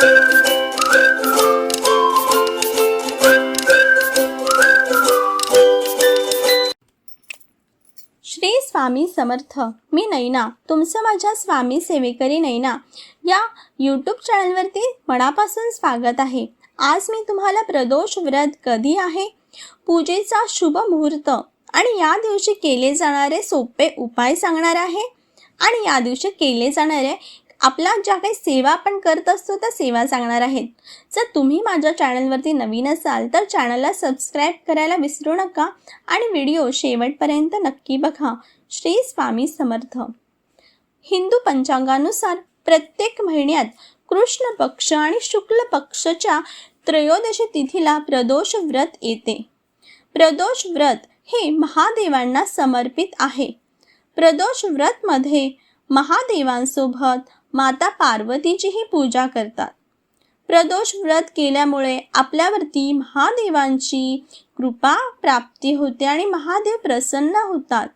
श्री स्वामी समर्थ मी नैना तुमचं माझ्या स्वामी सेवेकरी नैना. या यूट्यूब चॅनलवरती मनापासून स्वागत आहे. आज मी तुम्हाला प्रदोष व्रत कधी आहे? पूजेचा शुभ मुहूर्त आणि या दिवशी केले जाणारे सोपे उपाय सांगणार आहे. आणि या दिवशी केले जाणारे आपला ज्या काही सेवा आपण करत असतो त्या सेवा सांगणार आहेत. जर तुम्ही माझ्या चॅनलवरती नवीन असाल तर चॅनलला सबस्क्राईब करायला विसरू नका आणि व्हिडिओ शेवटपर्यंत नक्की बघा. श्री स्वामी समर्थ. हिंदू पंचांगानुसार प्रत्येक महिन्यात कृष्ण पक्ष आणि शुक्ल पक्षच्या त्रयोदशी तिथीला प्रदोष व्रत येते. प्रदोष व्रत हे महादेवांना समर्पित आहे. प्रदोष व्रतमध्ये महादेवांसोबत माता पार्वतीचीही पूजा करतात. प्रदोष व्रत केल्यामुळे आपल्यावरती महादेवांची कृपा प्राप्ती होते आणि महादेव प्रसन्न होतात.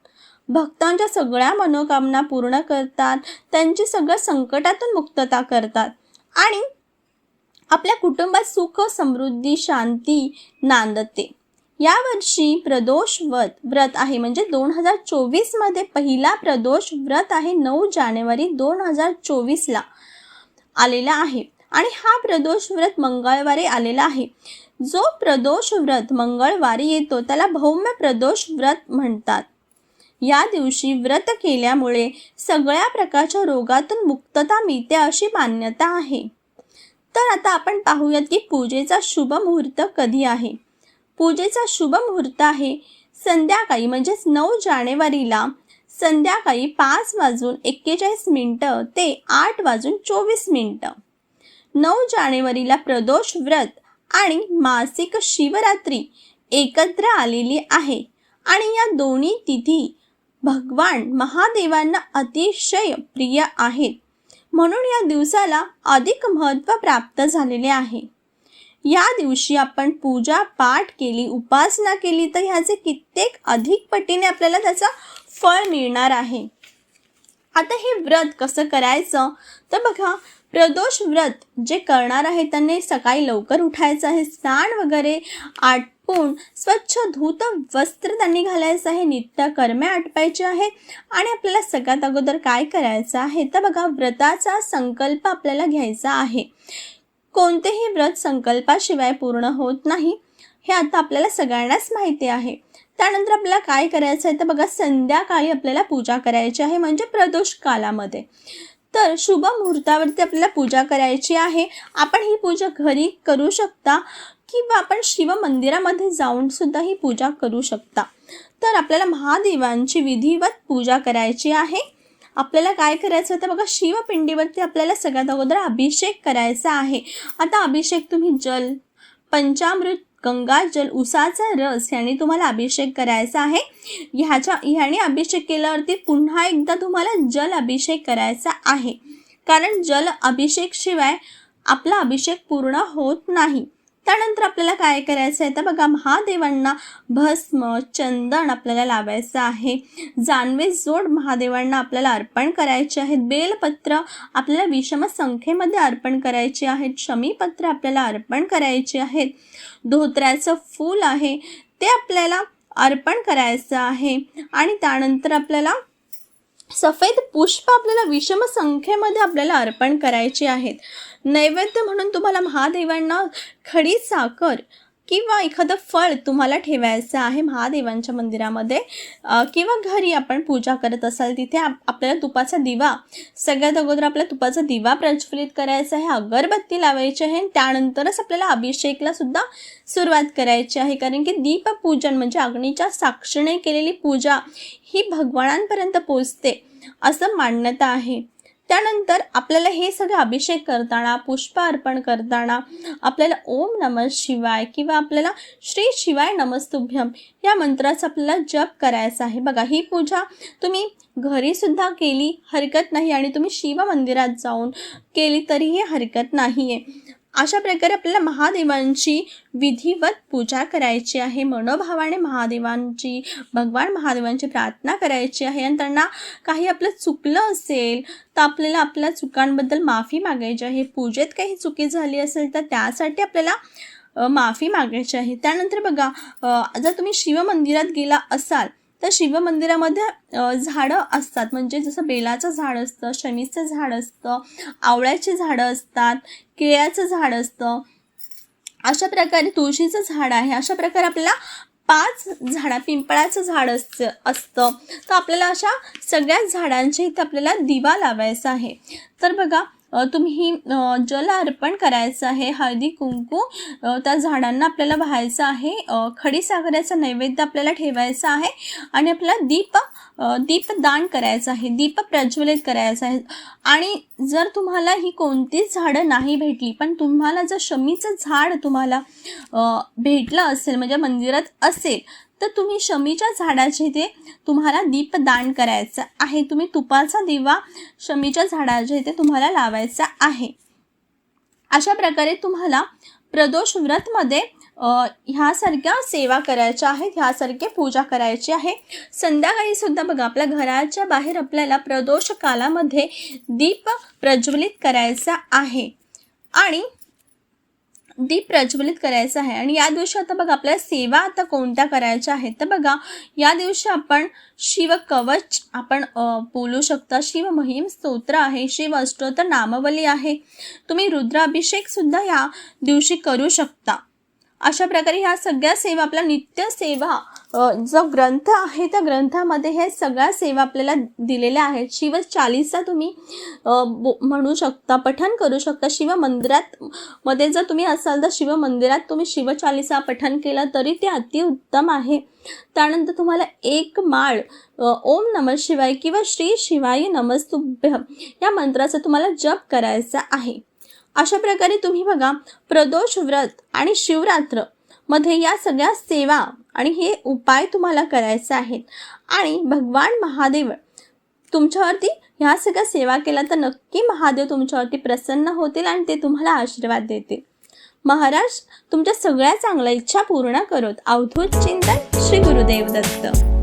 भक्तांच्या सगळ्या मनोकामना पूर्ण करतात त्यांची सगळ्या संकटातून मुक्तता करतात आणि आपल्या कुटुंबात सुख समृद्धी शांती नांदते. यावर्षी प्रदोष व्रत व्रत आहे. म्हणजे दोन हजार चोवीसमध्ये पहिला प्रदोष व्रत आहे. नऊ जानेवारी दोन हजार चोवीसला आलेला आहे. आणि हा प्रदोष व्रत मंगळवारी आलेला आहे. जो प्रदोष व्रत मंगळवारी येतो त्याला भौम्य प्रदोष व्रत म्हणतात. या दिवशी व्रत केल्यामुळे सगळ्या प्रकारच्या रोगातून मुक्तता मिळते अशी मान्यता आहे. तर आता आपण पाहूयात की पूजेचा शुभ मुहूर्त कधी आहे. पूजेचा शुभ मुहूर्त आहे. संध्याकाळी म्हणजेच नऊ जानेवारीला संध्याकाळी पाच वाजून एक्केचाळीस मिनटं ते आठ वाजून चोवीस मिनटं. नऊ जानेवारीला प्रदोष व्रत आणि मासिक शिवरात्री एकत्र आलेली आहे. आणि या दोन्ही तिथी भगवान महादेवांना अतिशय प्रिय आहेत. म्हणून या दिवसाला अधिक महत्त्व प्राप्त झालेले आहे. या दिवशी आपण पूजा पाठ केली उपासना केली तर ह्याचे कित्येक अधिक पटीने आपल्याला त्याचा फळ मिळणार आहे. आता हे व्रत कसं करायचं? तर बघा प्रदोष व्रत जे करणार आहे त्यांनी सकाळी लवकर उठायचं आहे स्नान वगैरे आटपून स्वच्छ धूत वस्त्र त्यांनी घालायचं आहे नित्य कर्मे आटपायचे आहे. आणि आपल्याला सगळ्यात अगोदर काय करायचं आहे? तर बघा व्रताचा संकल्प आपल्याला घ्यायचा आहे. कोणतेही व्रत संकल्पाशिवाय पूर्ण होत नाही हे आता आपल्याला सगळ्यांनाच माहिती आहे. त्यानंतर आपल्याला काय करायचं आहे? तर बघा संध्याकाळी आपल्याला पूजा करायची आहे म्हणजे प्रदोष कालामध्ये. तर शुभ मुहूर्तावरती आपल्याला पूजा करायची आहे. आपण ही पूजा घरी करू शकता किंवा आपण शिव मंदिरामध्ये जाऊन सुद्धा ही पूजा करू शकता. तर आपल्याला महादेवांची विधिवत पूजा करायची आहे. आपल्याला काय करायचं होतं बघा शिवपिंडीवरती आपल्याला सगळ्यात अगोदर अभिषेक करायचा आहे. आता अभिषेक तुम्ही जल पंचामृत गंगाजल उसाचा रस याने तुम्हाला अभिषेक करायचा आहे. ह्याच्या ह्याने अभिषेक केल्यावरती पुन्हा एकदा तुम्हाला जल अभिषेक करायचा आहे. कारण जल अभिषेकशिवाय आपला अभिषेक पूर्ण होत नाही. त्यानंतर आपल्याला काय करायचं आहे? तर बघा महादेवांना भस्म चंदन आपल्याला लावायचं आहे. जानवे जोड महादेवांना आपल्याला अर्पण करायचे आहेत. बेलपत्र आपल्याला विषम संख्येमध्ये अर्पण करायचे आहेत. शमीपत्र आपल्याला अर्पण करायचे आहेत. धोत्र्याचं फूल आहे. ते आपल्याला अर्पण करायचं आहे. आणि त्यानंतर आपल्याला सफेद पुष्प आपल्याला विषम संख्येमध्ये आपल्याला अर्पण करायचे आहेत. नैवेद्य म्हणून तुम्हाला महादेवांना खडी साखर किंवा एखादं फळ तुम्हाला ठेवायचं आहे महादेवांच्या मंदिरामध्ये किंवा घरी आपण पूजा करत असाल तिथे आप आपल्याला तुपाचा दिवा सगळ्यात अगोदर आपल्याला तुपाचा दिवा प्रज्वलित करायचा आहे अगरबत्ती लावायची आहे आणि त्यानंतरच आपल्याला अभिषेकला सुद्धा सुरुवात करायची आहे. कारण की दीपपूजन म्हणजे अग्नीच्या साक्षीने केलेली पूजा ही भगवानांपर्यंत पोचते. असं मान्यता आहे. त्यानंतर आपल्याला हे सगळं अभिषेक करताना पुष्प अर्पण करताना आपल्याला ओम नम शिवाय किंवा आपल्याला श्री शिवाय नमस्तुभ्यम या मंत्राचा आपल्याला जप करायचा आहे. बघा ही पूजा तुम्ही घरीसुद्धा केली हरकत नाही आणि तुम्ही शिव मंदिरात जाऊन केली तरीही हरकत नाही आहे अशा प्रकारे आपल्याला महादेवांची विधिवत पूजा करायची आहे. मनोभावाने महादेवांची भगवान महादेवांची प्रार्थना करायची आहे. आणि त्यांना काही आपलं चुकलं असेल तर आपल्याला आपल्या चुकांबद्दल माफी मागायची आहे. पूजेत काही चुकी झाली असेल तर त्यासाठी आपल्याला माफी मागायची आहे. त्यानंतर बघा जर तुम्ही शिवमंदिरात गेला असाल तर शिवमंदिरामध्ये झाडं असतात. म्हणजे जसं बेलाचं झाड असतं शमीचं झाड असतं आवळ्याची झाडं असतात केळ्याचं झाड असतं. अशा प्रकारे तुळशीचं झाड आहे. अशा प्रकारे आपल्याला पाच झाडा पिंपळाचं झाड असत असतं. तर आपल्याला अशा सगळ्या झाडांच्या इथे आपल्याला दिवा लावायचा आहे. तर बघा तुम्ही जल अर्पण करायचं आहे हळदी कुंकू त्या झाडांना आपल्याला व्हायचं आहे खडीसागराचा नैवेद्य आपल्याला ठेवायचा आहे आणि आपल्याला दीप दीपदान करायचं आहे दीप प्रज्वलित करायचं आहे. आणि जर तुम्हाला ही कोणतीच झाडं नाही भेटली पण तुम्हाला जर शमीचं झाड तुम्हाला भेटलं असेल म्हणजे मंदिरात असेल तर तुम्ही शमीच्या झाडाचे इथे तुम्हाला दीपदान करायचं आहे. तुम्ही तुपाचा दिवा शमीच्या झाडाच्या इथे तुम्हाला लावायचा आहे. अशा प्रकारे तुम्हाला प्रदोष व्रतमध्ये ह्यासारख्या सेवा करायच्या आहेत ह्यासारखे पूजा करायची आहे. संध्याकाळी सुद्धा बघा आपल्या घराच्या बाहेर आपल्याला प्रदोष कालामध्ये दीप प्रज्वलित करायचा आहे. आणि दीप प्रज्वलित करायचं आहे. आणि या दिवशी आता बघा आपल्याला सेवा आता कोणत्या करायच्या आहेत? तर बघा या दिवशी आपण शिव कवच आपण बोलू शकता. शिव महिम स्तोत्र आहे शिव अष्टोत्तर नामवली आहे. तुम्ही रुद्राभिषेक सुद्धा या दिवशी करू शकता. अशा प्रकारे ह्या सगळ्या सेवा आपला नित्य सेवा जो ग्रंथ आहे त्या ग्रंथामध्ये हे सगळ्या सेवा आपल्याला दिलेल्या आहेत. शिव चालीसा तुम्ही बो- म्हणू शकता पठण करू शकता. शिव मंदिरात मध्ये जर तुम्ही असाल तर शिव मंदिरात तुम्ही शिवचालीसा पठण केलं तरी ते अतिउत्तम आहे. त्यानंतर तुम्हाला एक माळ ओम नम शिवाय किंवा श्री शिवाय नमस्तुभ्य या मंत्राचा तुम्हाला जप करायचा आहे. अशा प्रकारे तुम्ही बघा प्रदोष व्रत आणि शिवरात्रमध्ये या सगळ्या सेवा आणि हे उपाय तुम्हाला करायचे आहेत. आणि भगवान महादेव तुमच्यावरती ह्या सगळ्या सेवा केल्या तर नक्की महादेव तुमच्यावरती प्रसन्न होतील आणि ते तुम्हाला आशीर्वाद देतील. महाराज तुमच्या सगळ्या चांगल्या इच्छा पूर्ण करत अवधूत चिंतन श्री गुरुदेव दत्त.